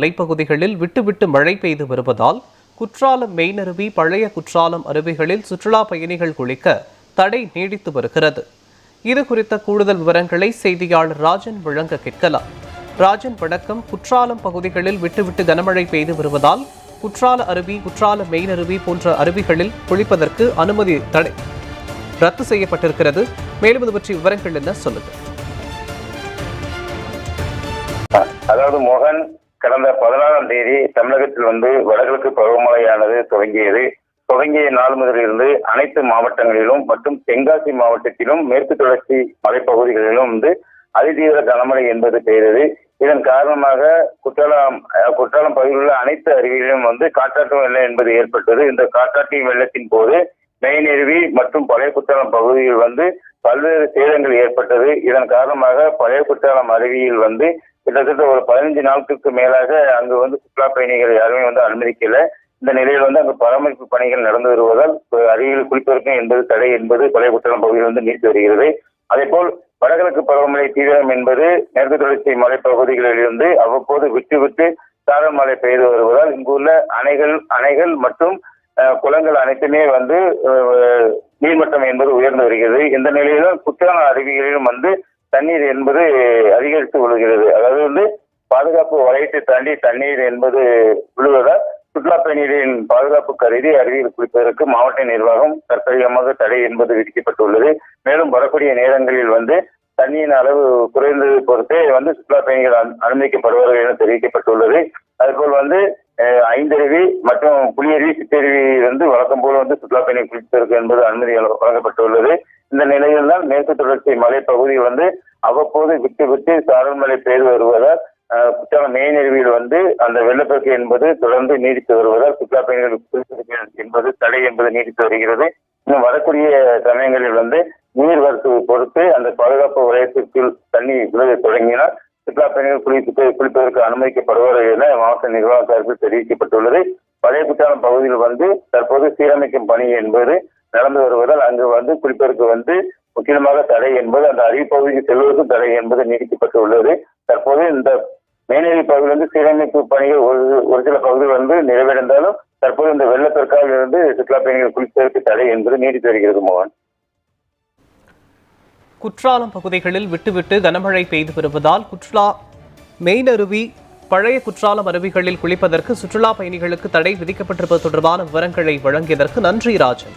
மலைப்பகுதிகளில் விட்டுவிட்டு மழை பெய்து வருவதால் குற்றாலம் மெய்நருவி பழைய குற்றாலம் அருவிகளில் சுற்றுலா பயணிகள் குளிக்க தடை நீடித்து வருகிறது. இது குறித்த கூடுதல் விவரங்களை செய்தியாளர் ராஜன் வழங்க கேட்கலாம். ராஜன் வணக்கம். குற்றாலம் பகுதிகளில் விட்டுவிட்டு கனமழை பெய்து வருவதால் குற்றால அருவி குற்றால மெய்நருவி போன்ற அருவிகளில் குளிப்பதற்கு அனுமதி தடை ரத்து செய்யப்பட்டிருக்கிறது. மேலும் இது பற்றி விவரங்கள் என்ன சொல்லுங்க அதாவது மோகன் கடந்த பதினாறாம் தேதி தமிழகத்தில் வந்து வடகிழக்கு பருவமழையானது தொடங்கியது. தொடங்கிய நாள் முதலிருந்து அனைத்து மாவட்டங்களிலும் மற்றும் தென்காசி மாவட்டத்திலும் மேற்கு தொடர்ச்சி மலைப்பகுதிகளிலும் வந்து அதிதீவிர கனமழை என்பது பெய்தது. இதன் காரணமாக குற்றாலம் குற்றாலம் பகுதியில் உள்ள அனைத்து அருவிகளிலும் வந்து காற்றாற்று வெள்ளம் என்பது ஏற்பட்டது. இந்த காற்றாற்றி வெள்ளத்தின் போது மெயினருவி மற்றும் பழைய குற்றாலம் பகுதியில் வந்து பல்வேறு சேதங்கள் ஏற்பட்டது. இதன் காரணமாக பழைய குற்றாலம் அருவியில் வந்து கிட்டத்தட்ட ஒரு பதினஞ்சு நாட்களுக்கு மேலாக அங்கு வந்து சுற்றுலா பயணிகள் யாருமே வந்து அனுமதிக்கல. இந்த நிலையில் வந்து அங்கு பராமரிப்பு பணிகள் நடந்து வருவதால் அருகில் குளிப்பதற்கும் என்பது தடை என்பது பழைய குற்றாலம் பகுதியில் வந்து நீடித்து வருகிறது. அதேபோல் வடகிழக்கு பருவமழை தீவிரம் என்பது மேற்கு தொடர்ச்சி மலைப்பகுதிகளில் இருந்து அவ்வப்போது விட்டு விட்டு சாரல் மழை பெய்து வருவதால் இங்குள்ள அணைகள் அணைகள் மற்றும் குளங்கள் அனைத்துமே வந்து அஹ், நீர்மட்டம் என்பது உயர்ந்து வருகிறது இந்த நிலையிலும் குற்றாலம் அருவிகளிலும் வந்து தண்ணீர் என்பது அதிகரித்து விழுகிறது அதாவது வந்து பாதுகாப்பு வளையத்தை தாண்டி தண்ணீர் என்பது விழுவதால் சுற்றுலா பயணிகளின் பாதுகாப்பு கருதி அருவியில் குளிப்பதற்கு மாவட்ட நிர்வாகம் தற்காலிகமாக தடை என்பது விதிக்கப்பட்டுள்ளது. மேலும் வரக்கூடிய நேரங்களில் வந்து தண்ணியின் அளவு குறைந்தது பொறுத்தே வந்து சுற்றுலா பயணிகள் அனுமதிக்கப்படுவார்கள் என தெரிவிக்கப்பட்டுள்ளது. அதுபோல் வந்து ஐந்தருவி மற்றும் புலியருவி சித்தருவி வந்து வழக்கம் போல் வந்து சுற்றுலா பயணிகள் குளிப்பதற்கு என்பது அனுமதி வழங்கப்பட்டுள்ளது. இந்த நிலையில் தான் மேற்கு தொடர்ச்சி மலைப்பகுதி வந்து அவ்வப்போது விட்டு விட்டு சாரல்மலை பெயர் பெய்து வருவதால் குற்றாலம் மெயின் வந்து அந்த வெள்ளப்பெருக்கு என்பது தொடர்ந்து நீடித்து வருவதால் சுற்றுலா பயணிகள் என்பது தடை என்பது நீடித்து வருகிறது. இன்னும் வரக்கூடிய சமயங்களில் வந்து நீர் வரத்து பொறுத்து அந்த பாதுகாப்பு வலயத்திற்குள் தண்ணி விழுக தொடங்கினால் சுற்றுலா பயணிகள் குளித்து குளிப்பதற்கு அனுமதிக்கப்படுவார்கள் என மாவட்ட நிர்வாக சார்பில் தெரிவிக்கப்பட்டுள்ளது. பழைய குற்றாலம் பகுதியில் வந்து தற்போது சீரமைக்கும் பணி என்பது நடந்து வருவதால் அங்கு வந்து குளிப்பதற்கு வந்து முற்றிலுமாக தடை என்பது அந்த அருவிப்பகுதிக்கு செல்வதற்கு தடை என்பது நீடிக்கப்பட்டுள்ளது தற்போது இந்த மேனேரி பகுதியில் வந்து சீரமைப்பு பணிகள் ஒரு ஒரு சில பகுதிகள் வந்து நிறைவடைந்தாலும் தற்போது இந்த வெள்ளப்பெருக்கால் இருந்து சுற்றுலா பயணிகள் குளிப்பதற்கு தடை என்பது நீடித்து வருகிறது மோகன். குற்றாலம் பகுதிகளில் விட்டுவிட்டு கனமழை பெய்து வருவதால் குற்றுலா மெயின் அருவி பழைய குற்றாலம் அருவிகளில் குளிப்பதற்கு சுற்றுலா பயணிகளுக்கு தடை விதிக்கப்பட்டிருப்பது தொடர்பான விவரங்களை வழங்கியதற்கு நன்றி ராஜன்.